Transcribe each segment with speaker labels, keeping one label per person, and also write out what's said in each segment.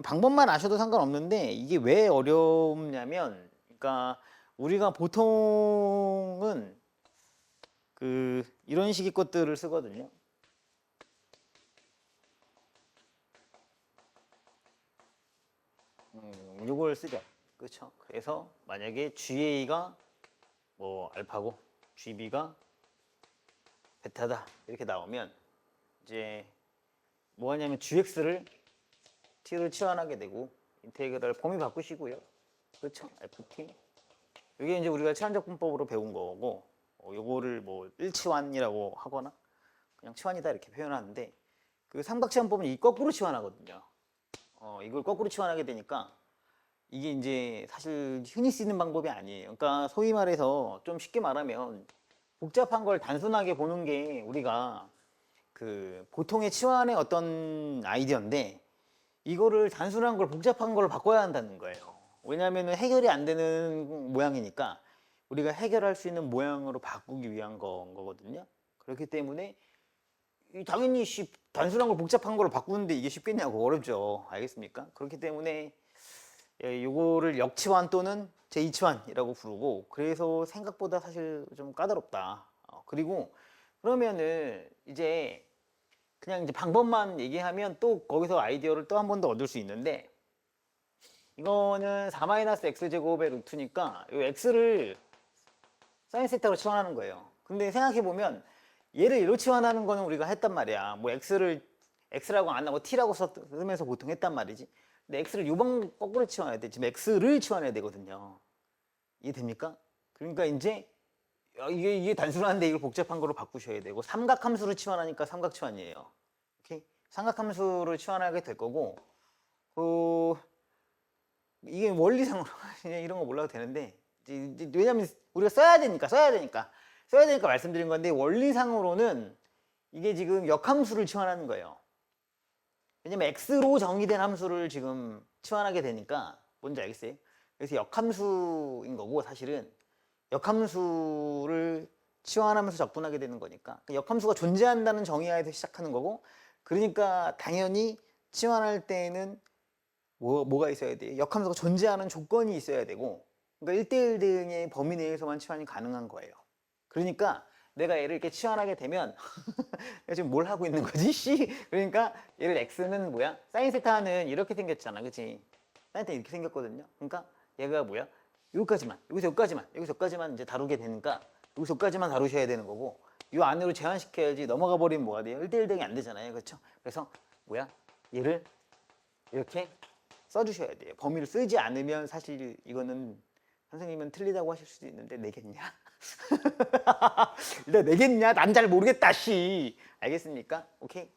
Speaker 1: 방법만 아셔도 상관없는데 이게 왜 어렵냐면 그러니까 우리가 보통은 그 이런 식의 것들을 쓰거든요. 음, 요걸 쓰죠. 그렇죠. 그래서 만약에 GA가 뭐 알파고 GB가 베타다 이렇게 나오면 이제 뭐 하냐면 GX를 T를 치환하게 되고 인테그랄 범위 바꾸시고요. 그렇죠. FT. 이게 이제 우리가 치환적 분법으로 배운 거고 어, 요거를 뭐 일치환이라고 하거나 그냥 치환이다 이렇게 표현하는데 그 삼각치환법은 이 거꾸로 치환하거든요. 어, 이걸 거꾸로 치환하게 되니까 이게 이제 사실 흔히 쓰는 방법이 아니에요. 그러니까 소위 말해서 좀 쉽게 말하면 복잡한 걸 단순하게 보는 게 우리가 그 보통의 치환의 어떤 아이디어인데 이거를 단순한 걸 복잡한 걸 바꿔야 한다는 거예요. 왜냐하면 해결이 안 되는 모양이니까 우리가 해결할 수 있는 모양으로 바꾸기 위한 건 거거든요. 그렇기 때문에 이 당연히 씨, 단순한 걸 복잡한 걸로 바꾸는데 이게 쉽겠냐고 어렵죠. 알겠습니까? 그렇기 때문에 예, 요거를 역치환 또는 제2치환이라고 부르고 그래서 생각보다 사실 좀 까다롭다. 어, 그리고 그러면은 이제 그냥 이제 방법만 얘기하면 또 거기서 아이디어를 또 한 번 더 얻을 수 있는데 이거는 4-x 제곱의 루트니까 이 x를 사인 세타로 치환하는 거예요. 근데 생각해 보면 얘를 얘로 치환하는 거는 우리가 했단 말이야. 뭐 x를 x라고 안 하고 t라고 써- 쓰면서 보통 했단 말이지. 근데 x를 요방 거꾸로 치환해야 돼. 지금 x를 치환해야 되거든요. 이해됩니까? 그러니까 이제 야, 이게 이게 단순한데 이걸 복잡한 거로 바꾸셔야 되고 삼각함수를 치환하니까 삼각치환이에요. 오케이? 삼각함수를 치환하게 될 거고 그 이게 원리상으로 그냥 이런 거 몰라도 되는데 왜냐면 우리가 써야 되니까 써야 되니까 써야 되니까 말씀드린 건데 원리상으로는 이게 지금 역함수를 치환하는 거예요. 왜냐면 x로 정의된 함수를 지금 치환하게 되니까 뭔지 알겠어요? 그래서 역함수인 거고 사실은 역함수를 치환하면서 접근하게 되는 거니까 그 역함수가 존재한다는 정의하에서 시작하는 거고 그러니까 당연히 치환할 때에는 뭐, 뭐가 있어야 돼? 역함수가 존재하는 조건이 있어야 되고 그러니까 1대1 등의 범위 내에서만 치환이 가능한 거예요. 그러니까 내가 얘를 이렇게 치환하게 되면 지금 뭘 하고 있는 거지? 씨. 그러니까 얘를 x는 뭐야? 사인 세타는 이렇게 생겼잖아. 그치? 사인 세타 이렇게 생겼거든요. 그러니까 얘가 뭐야? 여기까지만, 여기서 여기까지만, 여기서 여기까지만 이제 다루게 되니까 여기서 여기까지만 다루셔야 되는 거고 이 안으로 제한시켜야지 넘어가 버리면 뭐가 돼요? 1대1 등이 안 되잖아요. 그렇죠? 그래서 뭐야? 얘를 이렇게 써주셔야 돼요. 범위를 쓰지 않으면 사실 이거는 선생님은 틀리다고 하실 수도 있는데 내겠냐? 일단 내겠냐? 난 잘 모르겠다 씨. 알겠습니까? 오케이.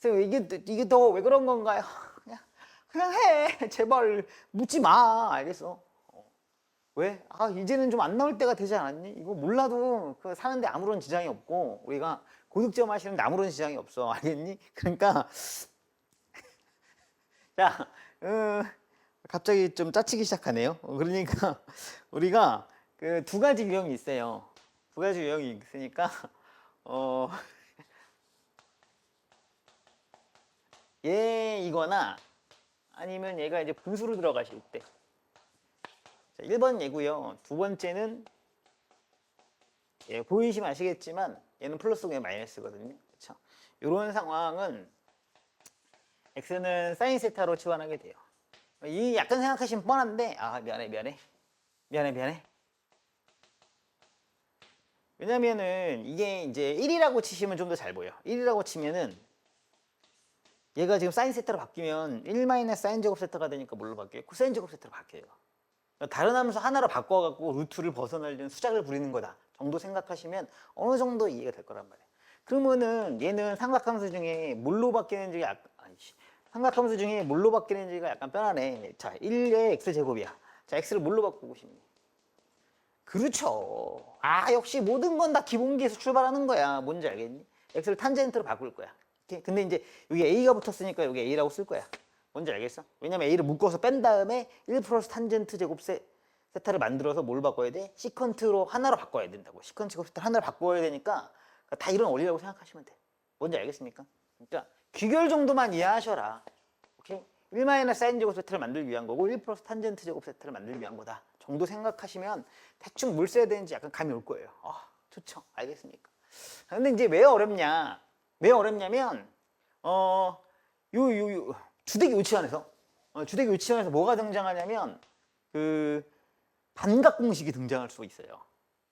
Speaker 1: 선생님 이게 이게 더 왜 그런 건가요? 그냥 그냥 해. 제발 묻지 마. 알겠어? 어. 왜? 아 이제는 좀 안 나올 때가 되지 않았니? 이거 몰라도 그 사는데 아무런 지장이 없고 우리가 고득점 하시는데 아무런 지장이 없어. 알겠니? 그러니까 자, 어, 갑자기 좀 짜치기 시작하네요. 어, 그러니까 우리가 그 두 가지 유형이 있어요. 두 가지 유형이 있으니까 어 얘이거나 아니면 얘가 이제 분수로 들어가실 때. 자, 1번 얘고요. 두 번째는 예, 보이시면 아시겠지만 얘는 플러스고 얘 마이너스거든요. 그렇죠? 이런 상황은 x는 사인 세타로 치환하게 돼요. 이 약간 생각하시면 뻔한데 아 미안해 미안해 미안해 미안해 왜냐면은 이게 이제 1이라고 치시면 좀 더 잘 보여 1이라고 치면은 얘가 지금 사인 세타로 바뀌면 1 마이너스 사인 제곱 세타가 되니까 뭘로 바뀌어요? 코사인 제곱 세타로 바뀌어요 다른 함수 하나로 바꿔갖고 루트를 벗어나려는 수작을 부리는 거다 정도 생각하시면 어느 정도 이해가 될 거란 말이에요 그러면은 얘는 삼각함수 중에 뭘로 바뀌는지 약, 아이씨, 삼각함수 중에 뭘로 바뀌는지가 약간 뻔하네. 자, 1의 x제곱이야. 자, x를 뭘로 바꾸고 싶니? 그렇죠. 아, 역시 모든 건 다 기본기에서 출발하는 거야. 뭔지 알겠니? x를 탄젠트로 바꿀 거야. 근데 이제 여기 a가 붙었으니까 여기 a라고 쓸 거야. 뭔지 알겠어? 왜냐면 a를 묶어서 뺀 다음에 1 플러스 탄젠트 제곱 세, 세타를 만들어서 뭘 바꿔야 돼? 시컨트로 하나로 바꿔야 된다고. 시컨트 제곱 세타 하나로 바꿔야 되니까 다 이런 원리라고 생각하시면 돼. 뭔지 알겠습니까? 그러니까 귀결 정도만 이해하셔라. 오케이? 1 마이너스 사인 제곱 세트를 만들기 위한 거고 1 플러스 탄젠트 제곱 세트를 만들기 위한 거다 정도 생각하시면 대충 뭘 써야 되는지 약간 감이 올 거예요 아 좋죠 알겠습니까 근데 이제 왜 어렵냐 왜 어렵냐면 어요요 요 주대기 유치원에서? 어, 주대기 유치원에서 뭐가 등장하냐면 그 반각 공식이 등장할 수 있어요.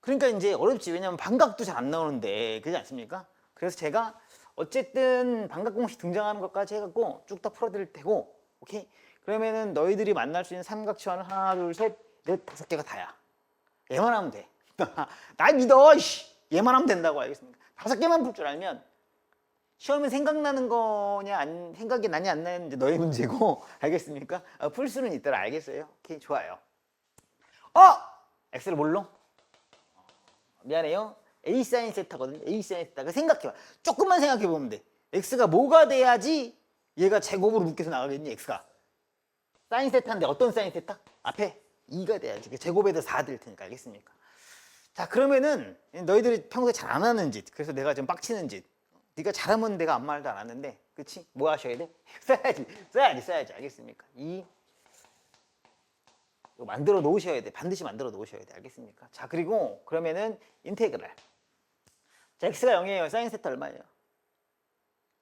Speaker 1: 그러니까 이제 어렵지. 왜냐면 반각도 잘 안 나오는데. 그렇지 않습니까? 그래서 제가 어쨌든 반각 공식 등장하는 것까지 해갖고 쭉 다 풀어드릴 테고 오케이? 그러면은 너희들이 만날 수 있는 삼각형은 하나 둘셋넷 다섯 개가 다야. 얘만 하면 돼 날 믿어 씨. 얘만 하면 된다고 알겠습니까? 다섯 개만 풀 줄 알면 시험에 생각나는 거냐 안 생각이 나냐 안 나냐 너의 문제고 알겠습니까 어, 풀 수는 있더라 알겠어요 오케이 좋아요 어 x를 뭘로 미안해요. A 사인 세타거든요. A 사인 세타. 그 생각해봐. 조금만 생각해 보면 돼. x가 뭐가 돼야지 얘가 제곱으로 묶여서 나가겠니? x가 사인 세타인데 어떤 사인 세타? 앞에 2가 돼야지. 그 제곱에다 4될 테니까 알겠습니까? 자 그러면은 너희들이 평소에 잘 안 하는 짓. 그래서 내가 좀 빡치는 짓. 네가 잘하면 내가 아무 말도 안 하는데, 그렇지? 뭐 하셔야 돼? 써야지, 써야지, 써야지. 알겠습니까? 이 만들어 놓으셔야 돼. 반드시 만들어 놓으셔야 돼. 알겠습니까? 자, 그리고 그러면은 인테그랄. 자, x가 0이에요. 사인 세타 얼마예요?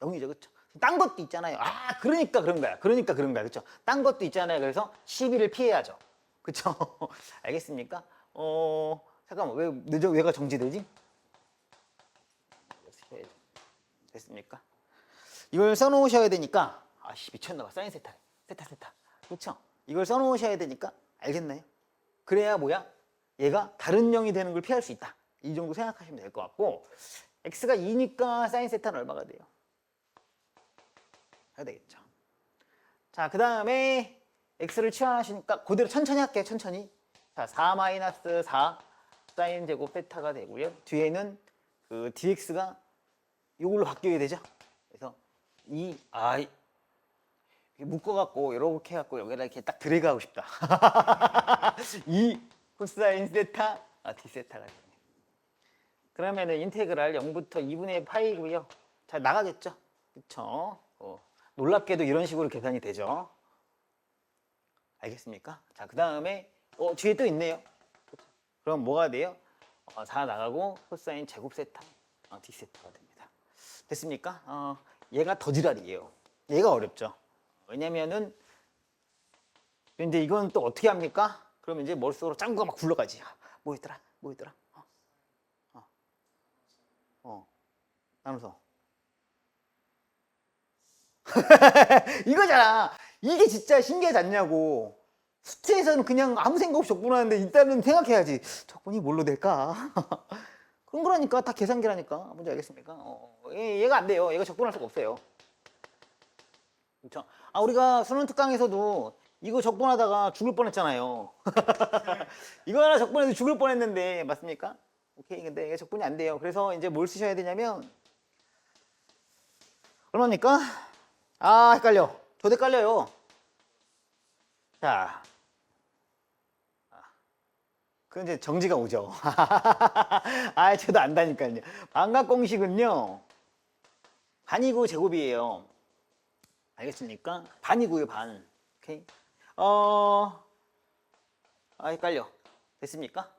Speaker 1: 0이죠. 그렇죠? 딴 것도 있잖아요. 아, 그러니까 그런 거야. 그러니까 그런 거야. 그렇죠? 딴 것도 있잖아요. 그래서 12를 피해야죠. 그렇죠? 알겠습니까? 어, 잠깐만. 왜? 왜가 정지되지? 해야죠. 됐습니까? 이걸 써놓으셔야 되니까 아씨 미쳤나 봐. 사인 세타. 세타 세타. 그렇죠? 이걸 써놓으셔야 되니까 알겠나요? 그래야 뭐야? 얘가 다른 0이 되는 걸 피할 수 있다. 이 정도 생각하시면 될 것 같고 x가 2니까 사인 세타는 얼마가 돼요? 해야 되겠죠. 자, 그 다음에 x를 치환하시니까 그대로 천천히 할게요. 천천히. 자, 4 마이너스 4 사인 제곱 세타가 되고요. 뒤에는 그 dx가 이걸로 바뀌게 되죠. 그래서 이 아, 이렇게 묶어갖고 이렇게 해갖고 여기다 이렇게 딱 드래그하고 싶다. 이 코사인 세타 아, d 세타가 되네. 그러면은 인테그랄 0부터 2분의 파이고요. 잘 나가겠죠? 그쵸? 어, 놀랍게도 이런 식으로 계산이 되죠. 알겠습니까? 자, 그 다음에 어, 뒤에 또 있네요. 그럼 뭐가 돼요? 어, 4 나가고 코사인 제곱 세타 어, d 세타가 됩니다. 됐습니까? 어, 얘가 더 지랄이에요. 얘가 어렵죠. 왜냐면은 근데 이건 또 어떻게 합니까? 그러면 이제 머릿속으로 짱구가 막 굴러가지. 아, 뭐였더라? 뭐였더라? 어. 어. 어. 나눠서. 이거잖아. 이게 진짜 신기하지 않냐고. 수트에서는 그냥 아무 생각 없이 적분하는데 일단은 생각해야지. 적분이 뭘로 될까? 그런 거라니까 다 계산기라니까 뭔지 알겠습니까? 어, 얘, 얘가 안 돼요. 얘가 적분할 수가 없어요. 그렇죠? 아 우리가 수능 특강에서도 이거 적분하다가 죽을 뻔했잖아요. 이거 하나 적분해도 죽을 뻔했는데 맞습니까? 오케이 근데 이게 적분이 안 돼요. 그래서 이제 뭘 쓰셔야 되냐면 얼마입니까? 아 헷갈려. 저도 헷갈려요. 자. 그 이제 정지가 오죠. 아, 저도 안다니까요. 반각 공식은요. 반이고 제곱이에요. 알겠습니까? 반이고요, 반. 오케이. 어, 아, 헷갈려. 됐습니까?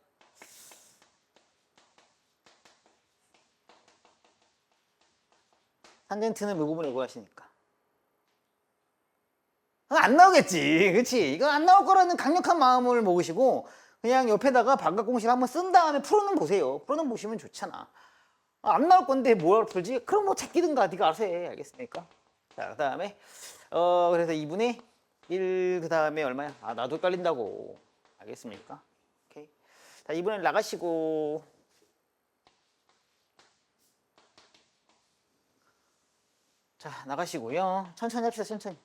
Speaker 1: 탄젠트는 무부분을 구하시니까. 안 나오겠지. 그치? 이건 안 나올 거라는 강력한 마음을 먹으시고, 그냥 옆에다가 반각 공식을 한번 쓴 다음에 풀어는 보세요. 풀어는 보시면 좋잖아. 아, 안 나올 건데 뭐하러 풀지? 그럼 뭐 제끼든가 네가 알아서 해. 알겠습니까? 자, 그 다음에, 어, 그래서 2분의 1, 그 다음에 얼마야? 아, 나도 헷갈린다고. 알겠습니까? 오케이. 자, 2분의 1 나가시고, 자, 나가시고요. 천천히 합시다, 천천히.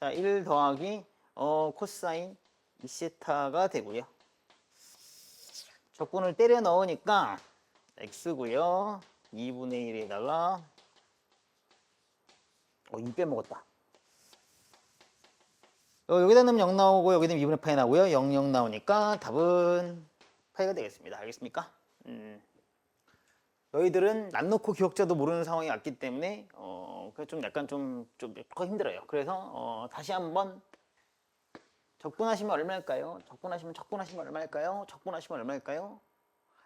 Speaker 1: 자, 1 더하기, 어, 코사인 2세타가 되고요. 적분을 때려 넣으니까 x고요. 2분의 1에다가 어, 2 빼먹었다. 어, 여기다 넣으면 0 나오고 여기다 넣으면 2분의 파이 나오고요. 0, 0 나오니까 답은 파이가 되겠습니다. 알겠습니까? 음. 너희들은 난 놓고 기억자도 모르는 상황이 왔기 때문에 어, 그좀 약간 좀, 좀 힘들어요. 그래서 어, 다시 한번 적분하시면 얼마일까요? 적분하시면 적분하시면 얼마일까요? 적분하시면 얼마일까요?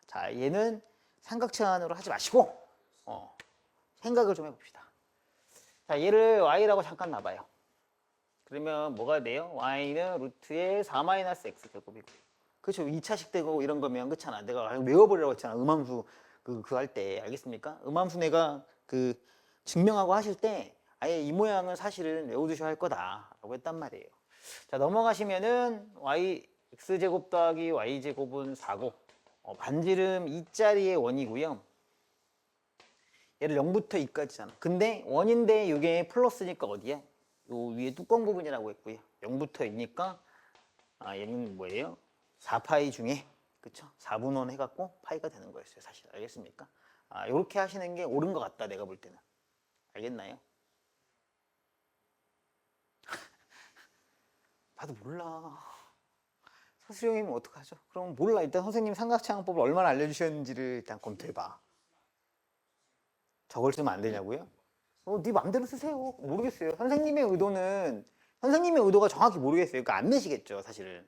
Speaker 1: 자, 얘는 삼각체환으로 하지 마시고 어, 생각을 좀 해봅시다. 자, 얘를 y라고 잠깐 놔봐요. 그러면 뭐가 돼요? y는 루트의 4-x 제곱이고 그렇죠. 2차식 되고 이런 거면 그렇잖아. 내가 외워보려고 했잖아. 음함수 그 그 할 때 알겠습니까? 음함수 내가 그 증명하고 하실 때 아예 이 모양은 사실은 외워두셔야 할 거다라고 했단 말이에요. 자 넘어가시면은 y x 제곱 더하기 y 제곱은 4고 어, 반지름 2짜리의 원이고요. 얘를 0부터 2까지잖아. 근데 원인데 이게 플러스니까 어디야? 요 위에 뚜껑 부분이라고 했고요. 0부터 2니까 아 얘는 뭐예요? 4파이 중에 그쵸? 4분원 해갖고 파이가 되는 거였어요. 사실 알겠습니까? 아 요렇게 하시는 게 옳은 것 같다. 내가 볼 때는 알겠나요? 나도 몰라. 서수리 형이면 어떡하죠? 그럼 몰라. 일단 선생님 삼각창법을 얼마나 알려주셨는지를 일단 검토해봐. 저걸 쓰면 안 되냐고요? 어, 네 맘대로 쓰세요. 모르겠어요. 선생님의 의도는 선생님의 의도가 정확히 모르겠어요. 그러니까 안 내시겠죠, 사실은.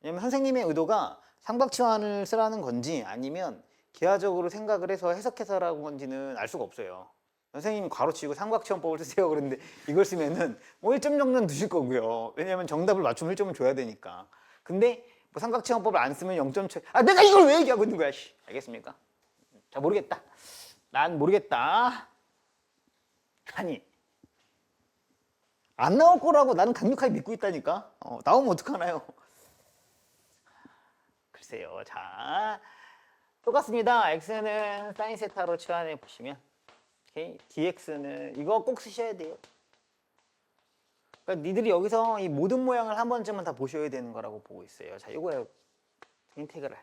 Speaker 1: 왜냐면 선생님의 의도가 삼각치환을 쓰라는 건지 아니면 기하적으로 생각을 해서 해석해서라는 건지는 알 수가 없어요. 선생님이 괄호치고 삼각치환법을 쓰세요 그랬는데 이걸 쓰면은 뭐 1점 정도는 두실 거고요. 왜냐면 정답을 맞추면 1점을 줘야 되니까. 근데 뭐 삼각치환법을 안 쓰면 0점 쳐. 아 내가 이걸 왜 얘기하고 있는 거야? 씨. 알겠습니까? 자 모르겠다. 난 모르겠다. 아니 안 나올 거라고 나는 강력하게 믿고 있다니까. 어, 나오면 어떡하나요? 글쎄요. 자 똑같습니다. x는 사인 세타로 치환해 보시면 오케이. dx는 이거 꼭 쓰셔야 돼요. 그러니까 니들이 여기서 이 모든 모양을 한 번쯤은 다 보셔야 되는 거라고 보고 있어요. 자, 이거예요. 인테그랄.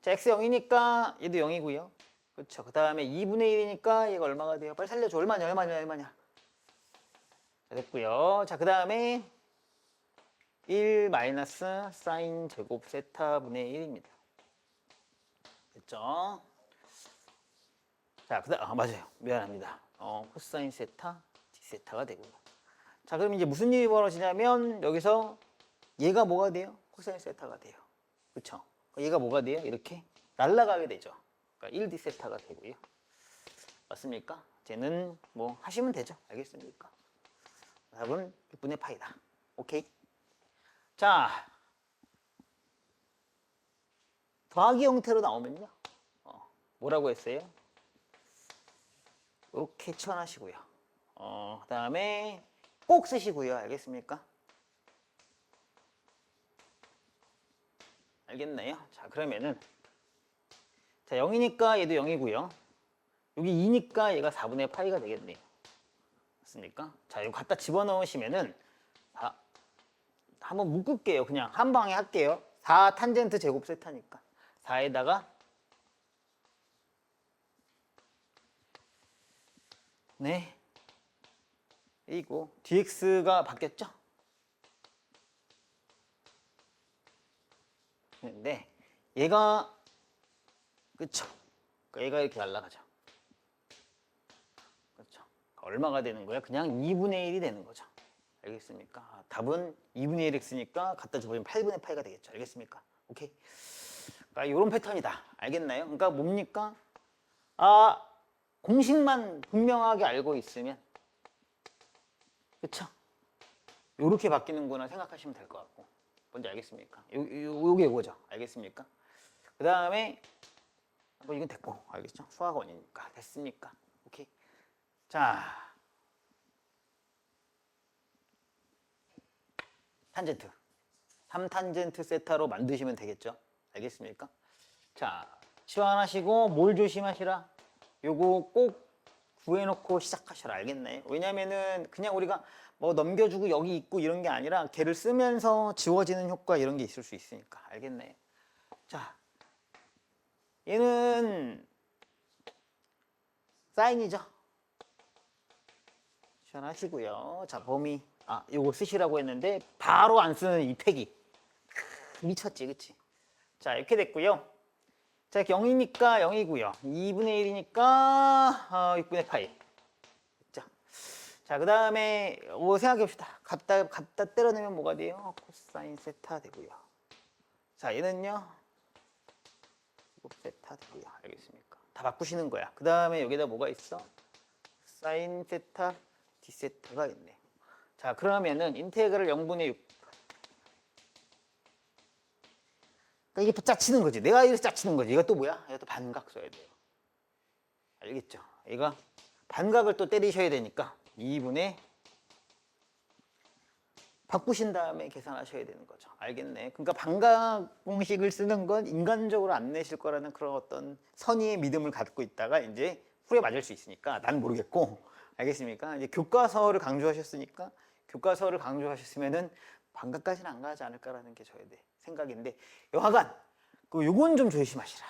Speaker 1: 자, x 0이니까 얘도 0이고요. 그렇죠. 그 다음에 2분의 1이니까 얘가 얼마가 돼요? 빨리 살려줘. 얼마냐, 얼마냐, 얼마냐. 자, 됐고요. 자, 그 다음에 1 마이너스 사인 제곱 세타 분의 1입니다. 됐죠? 자, 그 다음, 아, 맞아요. 미안합니다. 어, 코사인 세타, d 세타가 되고요. 자, 그럼 이제 무슨 일이 벌어지냐면, 여기서 얘가 뭐가 돼요? 코사인 세타가 돼요. 그쵸? 얘가 뭐가 돼요? 이렇게 날아가게 되죠. 그러니까 1d 세타가 되고요. 맞습니까? 쟤는 뭐 하시면 되죠. 알겠습니까? 답은 6분의 파이다. 오케이? 자, 더하기 형태로 나오면요. 어, 뭐라고 했어요? 이렇게 치환하시고요. 어, 그 다음에 꼭 쓰시고요. 알겠습니까? 알겠나요? 자, 그러면은 자, 0이니까 얘도 0이고요. 여기 2니까 얘가 4분의 파이가 되겠네요. 맞습니까? 자, 이거 갖다 집어넣으시면은 자, 한번 묶을게요. 그냥 한 방에 할게요. 4 탄젠트 제곱 세타니까 4에다가 네. 이고 dx가 바뀌었죠? 근데 얘가 그쵸? 그러니까 얘가 이렇게 날아가죠. 그렇죠? 얼마가 되는 거야? 그냥 2분의 1이 되는 거죠. 알겠습니까? 아, 답은 2분의 1x니까 갖다 줘보면 8분의 8가 되겠죠. 알겠습니까? 오케이. 그러니까 이런 패턴이다. 알겠나요? 그러니까 뭡니까? 아 공식만 분명하게 알고 있으면 그쵸? 요렇게 바뀌는구나 생각하시면 될 것 같고 뭔지 알겠습니까? 요, 요, 요게 이거죠. 알겠습니까? 그 다음에 뭐 이건 됐고 알겠죠? 수학원이니까 됐습니까? 오케이. 자 탄젠트 3탄젠트 세타로 만드시면 되겠죠? 알겠습니까? 자 치환하시고 뭘 조심하시라? 요거 꼭 구해놓고 시작하셔라. 알겠네. 왜냐면은 그냥 우리가 뭐 넘겨주고 여기 있고 이런 게 아니라 걔를 쓰면서 지워지는 효과 이런 게 있을 수 있으니까. 알겠네. 자 얘는 사인이죠? 시원하시고요. 자 범위. 아 요거 쓰시라고 했는데 바로 안 쓰는 이 크, 미쳤지 그치? 자 이렇게 됐고요 자, 0이니까 0이고요. 2분의 1이니까 어, 6분의 8. 자, 자, 그 다음에 뭐 생각해 봅시다. 갖다 갖다 때려내면 뭐가 돼요? 코사인 세타 되고요. 자, 얘는요. 세타 되고요. 알겠습니까? 다 바꾸시는 거야. 그 다음에 여기다 뭐가 있어? 사인 세타, d 세타가 있네. 자, 그러면은 인테그럴 0분의 6. 그러니까 이게 짜치는 거지. 내가 이렇게 짜치는 거지. 이것도 뭐야? 이것도 반각 써야 돼요. 알겠죠? 얘가 반각을 또 때리셔야 되니까 2분의 바꾸신 다음에 계산하셔야 되는 거죠. 알겠네. 그러니까 반각 공식을 쓰는 건 인간적으로 안 내실 거라는 그런 어떤 선의의 믿음을 갖고 있다가 이제 후에 맞을 수 있으니까 난 모르겠고 알겠습니까? 이제 교과서를 강조하셨으니까 교과서를 강조하셨으면은 반각까지는 안 가지 않을까라는 게 저의 네, 생각인데 여하간 그 요건 좀 조심하시라.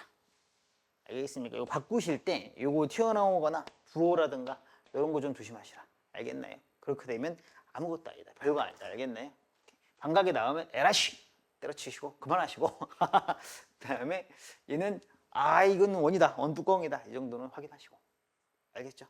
Speaker 1: 알겠습니까? 이거 바꾸실 때 요거 튀어나오거나 불호라든가 이런 거 좀 조심하시라. 알겠나요? 그렇게 되면 아무것도 아니다. 별거 아니다. 알겠나요? 반각이 나오면 에라씨 때려치시고 그만하시고 그다음에 얘는 아 이건 원이다 원뚜껑이다 이 정도는 확인하시고 알겠죠?